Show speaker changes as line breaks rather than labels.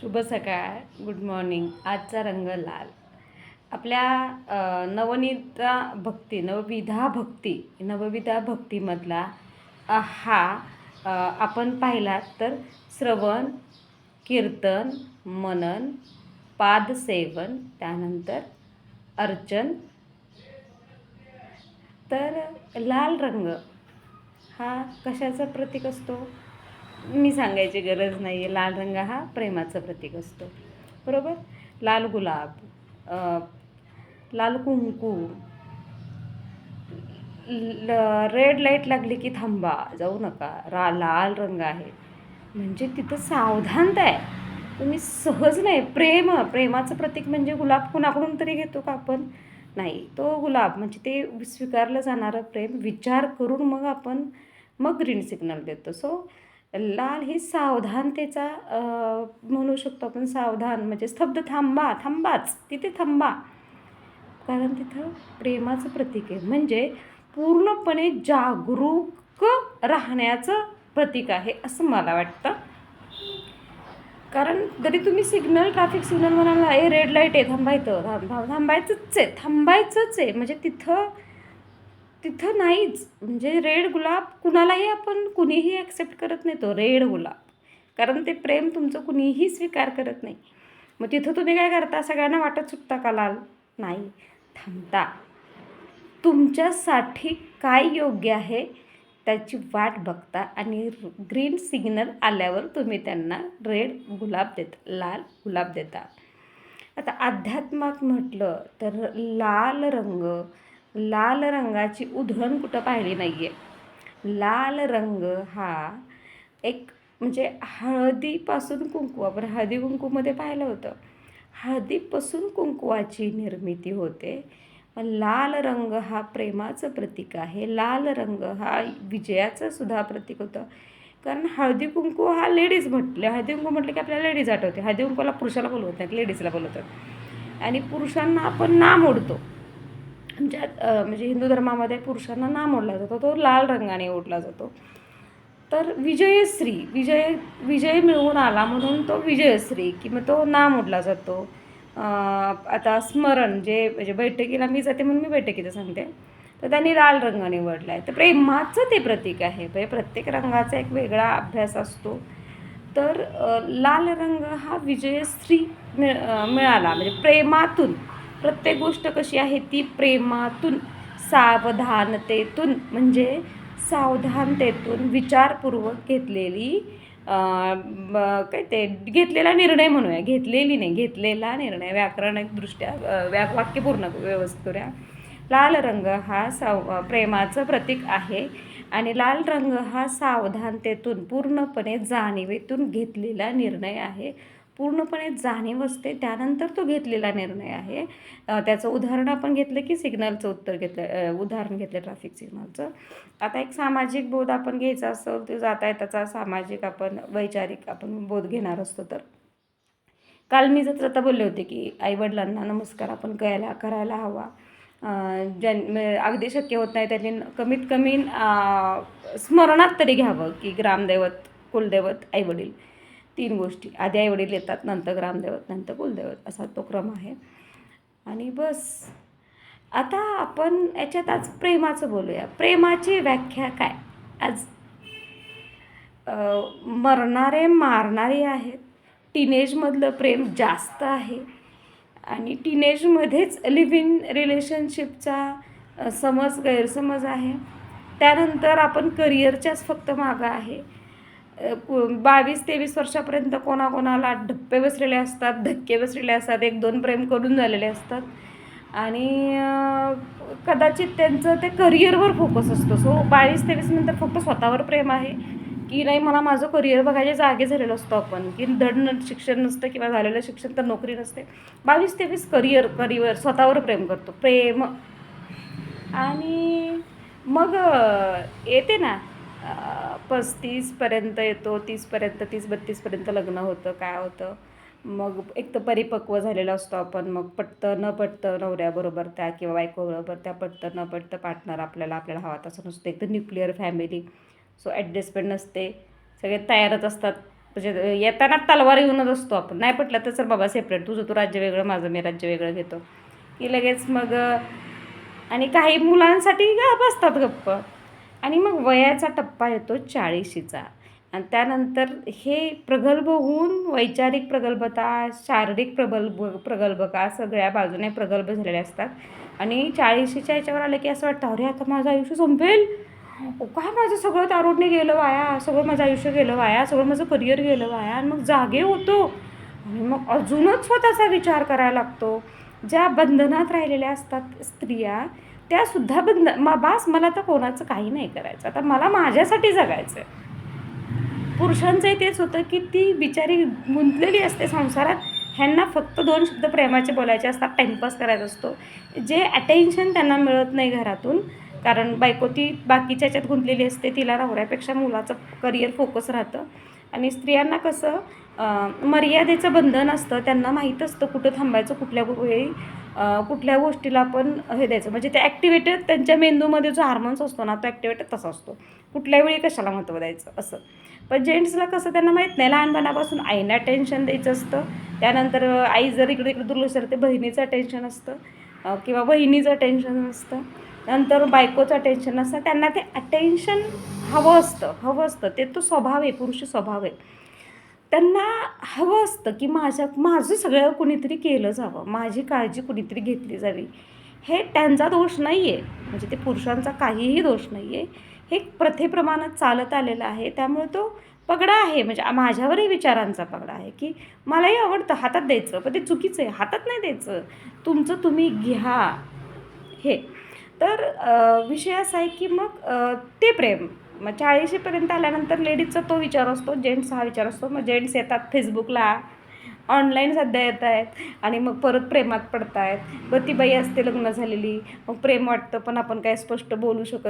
शुभ सकाळ good morning. आजचा रंग लाल. आपल्या नवनीता भक्ती नवविधा भक्ती नवविधा भक्तीमधला हा आपण पाहिला तर श्रवण कीर्तन मनन पादसेवन त्यानंतर अर्चन. तर लाल रंग हा कशाचं प्रतीक असतो? मी सांगायची गरज नाही आहे लाल रंग हा प्रेमाचं प्रतीक असतो. बरोबर? लाल गुलाब लाल कुंकू ल- रेड लाइट लागली की थांबा जाऊ नका. रा लाल रंग आहे. म्हणजे तिथं सावधानता आहे. तुम्ही सहज नाही प्रेम प्रेमाचं प्रतीक म्हणजे गुलाब कुणाकडून तरी घेतो का आपण? नाही. तो गुलाब म्हणजे ते स्वीकारलं जाणारं प्रेम विचार करून मग आपण मग ग्रीन सिग्नल देतो. सो लाल ही सावधानतेचा म्हणू शकतो आपण सावधान म्हणजे स्तब्ध थांबा थांबाच तिथे थांबा. कारण तिथं प्रेमाचं प्रतीक आहे. म्हणजे पूर्णपणे जागरूक राहण्याचं प्रतीक आहे असं मला वाटतं. कारण जरी तुम्ही सिग्नल ट्रॅफिक सिग्नल म्हणाला हे रेड लाइट आहे थांबायचं थांब- थांबायचंच आहे थांबायचंच आहे. म्हणजे तिथं तिथं नाहीच. म्हणजे रेड गुलाब कुणालाही आपण कुणीही ॲक्सेप्ट करत नाही तो रेड गुलाब. कारण ते प्रेम तुमचं कुणीही स्वीकार करत नाही. मग तिथं तुम्ही काय करता? सगळ्यांना वाटत सुटता का लाल? नाही. थांबता. तुमच्यासाठी काय योग्य आहे त्याची वाट बघता आणि ग्रीन सिग्नल आल्यावर तुम्ही त्यांना रेड गुलाब देता लाल गुलाब देता. आता अध्यात्मात म्हटलं तर लाल रंग लाल रंगाची उधळण कुठं पाहिली नाही आहे लाल रंग हा एक म्हणजे हळदीपासून कुंकू आपण हळदी कुंकूमध्ये पाहिलं होतं. हळदीपासून कुंकवाची निर्मिती होते. लाल रंग हा प्रेमाचं प्रतीक आहे. लाल रंग हा विजयाचं सुद्धा प्रतीक होतं. कारण हळदी कुंकू हा लेडीज म्हटले हळदी कुंकू म्हटलं की आपल्याला लेडीज आठवते. हळदी कुंकूला पुरुषाला बोलवत नाहीत लेडीजला बोलवतात. आणि पुरुषांना आपण नाम ओढतो. म्हणजे, ज्यात म्हणजे हिंदू धर्मामध्ये पुरुषांना नाम ओढला जातो तो लाल रंगाने ओढला जातो. तर विजयश्री विजय विजय मिळवून आला म्हणून तो विजयश्री किंवा तो नाम ओढला जातो. आता स्मरण जे म्हणजे बैठकीला मी जाते म्हणून मी बैठकीचं सांगते. तर त्यांनी लाल रंग निवडला आहे तर प्रेमाचं ते प्रतीक आहे. म्हणजे प्रत्येक रंगाचा एक वेगळा अभ्यास असतो. तर लाल रंग हा विजयश्री मिळ मिळाला. म्हणजे प्रेमातून. प्रत्येक गोष्ट कशी आहे ती प्रेमातून सावधानतेतून म्हणजे सावधानतेतून विचारपूर्वक घेतलेली काय ते घेतलेला निर्णय म्हणूया. घेतलेली नाही घेतलेला निर्णय व्याकरणिकदृष्ट्या व्या वाक्यपूर्ण व्यवस्थित करूया. लाल रंग हा साव प्रेमाचं प्रतीक आहे आणि लाल रंग हा सावधानतेतून पूर्णपणे जाणीवेतून घेतलेला निर्णय आहे. पूर्णपणे जाणीव असते त्यानंतर तो घेतलेला निर्णय आहे. त्याचं उदाहरण आपण घेतलं की सिग्नलचं उत्तर घेतलं उदाहरण घेतलं ट्रॅफिक सिग्नलचं आता एक सामाजिक बोध आपण घ्यायचा असतो ते जाता येताचा सामाजिक आपण वैचारिक आपण बोध घेणार असतो तर. काल मी जर आता बोलले होते की आईवडिलांना नमस्कार आपण करायला करायला हवा. ज्यां म्हणजे अगदी शक्य होत नाही त्यांनी कमीत कमी स्मरणात तरी घ्यावं की ग्रामदैवत कुलदैवत आईवडील. तीन गोष्टी. आधी आईवडील येतात नंतर ग्रामदैवत नंतर कुलदैवत असा तो क्रम आहे. आणि बस. आता आपण याच्यात आज प्रेमाचं बोलूया. प्रेमाची व्याख्या काय? आज मरणारे मारणारे आहेत. टीनेजमधलं प्रेम जास्त आहे. आणि टीनेजमध्येच लिव्ह इन रिलेशनशिपचा समज गैरसमज आहे. त्यानंतर आपण करिअरच्याच फक्त मागं आहे. बावीस तेवीस वर्षापर्यंत कोणाकोणाला ढप्पे बसलेले असतात धक्के बसलेले असतात एक दोन प्रेम करून झालेले असतात. आणि कदाचित त्यांचं ते करिअरवर फोकस असतो. सो बावीस तेवीस नंतर फक्त स्वतःवर प्रेम आहे की नाही मला माझं करिअर बघायच्या जागे झालेलो असतो आपण. की धड शिक्षण नसतं किंवा झालेलं शिक्षण तर नोकरी नसते. बावीस तेवीस करिअर करिअर स्वतःवर प्रेम करतो. प्रेम. आणि मग येते ना पस्तीसपर्यंत येतो तीसपर्यंत तीस बत्तीसपर्यंत लग्न होतं काय होतं? मग एक तर परिपक्व झालेला असतो आपण मग पटतं न पटतं नवऱ्याबरोबर त्या किंवा बायकोबरोबर त्या पटतं न पटतं पार्टनर आपल्याला आपल्याला हवा तसं नसतं. एक तर न्यूक्लिअर फॅमिली सो ॲडजस्टमेंट नसते. सगळे तयारच असतात. म्हणजे येताना तलवार येऊनच असतो आपण. नाही पटलं तर सर बाबा सेपरेट तुझं तू राज्य वेगळं माझं मी राज्य वेगळं घेतो. की लगेच मग आणि काही मुलांसाठी गप असतात गप्प. आणि मग वयाचा टप्पा येतो चाळीशीचा. आणि त्यानंतर हे प्रगल्भ होऊन वैचारिक प्रगल्भता शारीरिक प्रगल्भ प्रगल्भता सगळ्या बाजूने प्रगल्भ झालेले असतात. आणि चाळीशीच्या याच्यावर आलं की असं वाटतं अरे आता माझं आयुष्य संपेल? काय माझं सगळं तारुण्य गेलं वाया? सगळं माझं आयुष्य गेलं वाया? सगळं माझं करिअर गेलं वाया? आणि मग जागे होतो. आणि मग अजूनच स्वतःचा विचार करायला लागतो. ज्या बंधनात राहिलेल्या असतात स्त्रिया त्यासुद्धा बंध म बास मला तर कोणाचं काही नाही करायचं. आता मला माझ्यासाठी जगायचं आहे पुरुषांचंही तेच होतं की ती बिचारी गुंतलेली असते संसारात. ह्यांना फक्त दोन शब्द प्रेमाचे बोलायचे असतात टाईमपास करायचा असतो. जे अटेन्शन त्यांना मिळत नाही घरातून कारण बायको ती बाकीच्या ह्याच्यात गुंतलेली असते तिला नवऱ्यापेक्षा मुलाचं करिअर फोकस राहतं. आणि स्त्रियांना कसं मर्यादेचं बंधन असतं त्यांना माहीत असतं कुठं थांबायचं कुठल्या वेळी कुठल्या गोष्टीला आपण हे द्यायचं. म्हणजे ते ॲक्टिवेटेड त्यांच्या मेंदूमध्ये जो हार्मोन्स असतो ना तो ॲक्टिवेटेड तसा असतो. कुठल्या वेळी कशाला महत्त्व द्यायचं असं. पण जेंट्सला कसं त्यांना माहीत नाही. लहानपणापासून आईना टेन्शन द्यायचं असतं. त्यानंतर आई जर इकडे इकडे दुर्लक्ष ते बहिणीचं टेन्शन असतं. किंवा बहिणीचं टेन्शन असतं नंतर बायकोचं टेन्शन असतं त्यांना ते अटेन्शन हवं असतं. हवं असतं. ते तो स्वभाव आहे पुरुष स्वभाव आहे. त्यांना हवं असतं की माझ्या माझं सगळं कुणीतरी केलं जावं. माझी काळजी कुणीतरी घेतली जावी. हे त्यांचा दोष नाही आहे म्हणजे ते पुरुषांचा काहीही दोष नाही आहे हे प्रथेप्रमाणात चालत आलेलं आहे. त्यामुळे तो पगडा आहे. म्हणजे माझ्यावरही विचारांचा पगडा आहे की मलाही आवडतं. हातात द्यायचं. पण ते चुकीचं आहे. हातात नाही द्यायचं. तुमचं तुम्ही घ्या. हे. तर विषय असा आहे की मग ते प्रेम. मग चाळीशीपर्यंत आल्यानंतर लेडीजचा तो विचार असतो जेंट्स हा विचार असतो. मग जेंट्स येतात फेसबुकला. ऑनलाईन सध्या येत आहेत आणि मग परत प्रेमात पडत आहेत मग ती बाई असते लग्न झालेली. मग प्रेम वाटतं पण आपण काय स्पष्ट बोलू शकत